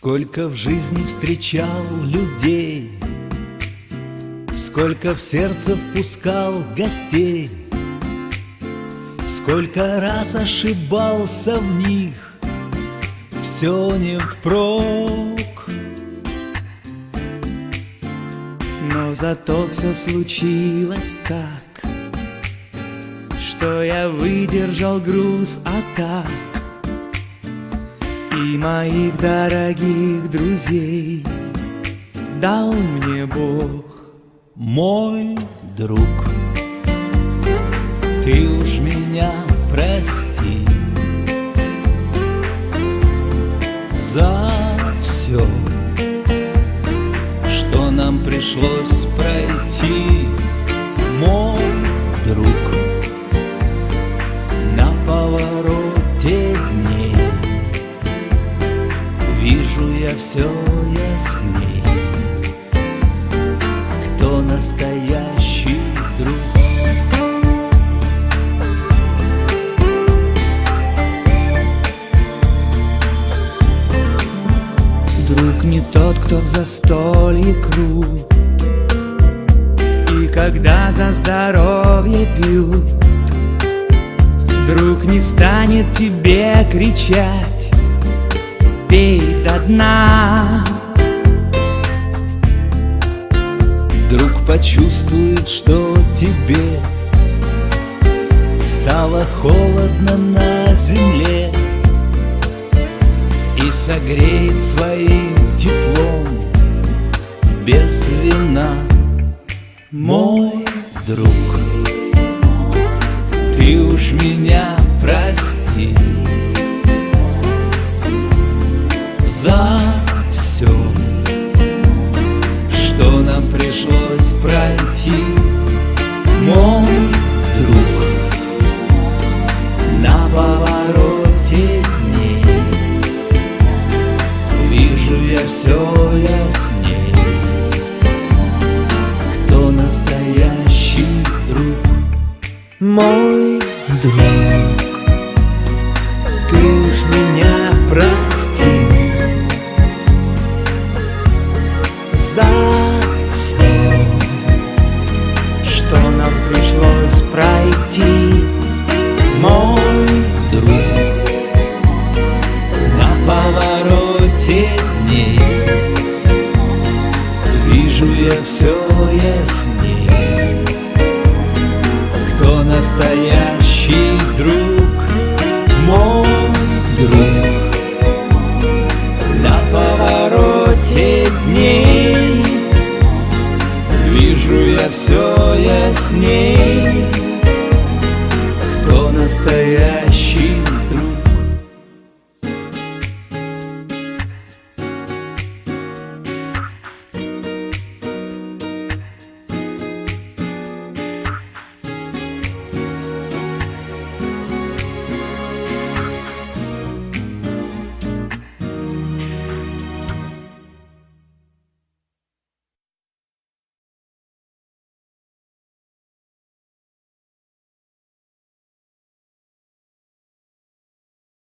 Сколько в жизни встречал людей, Сколько в сердце впускал гостей, Сколько раз ошибался в них, Все не впрок. Но зато все случилось так, Что я выдержал груз атак И моих дорогих друзей. Дал мне Бог Мой друг, ты уж меня прости За все, что нам пришлось пройти Мой друг, Вижу я все ясней Кто настоящий друг? Друг не тот, кто в застолье крут. И когда за здоровье пьют Друг не станет тебе кричать Пей до дна Вдруг почувствует, что тебе Стало холодно на земле И согреет своим теплом Без вина. Мой друг Ты уж меня прости пройти, мой друг, на повороте дней. Вижу я все ясней, кто настоящий друг. Мой друг Ты уж меня прости теней Вижу я все яснее Кто настоящий друг, мой друг. На повороте дней Вижу я все ясней. Кто настоящий друг?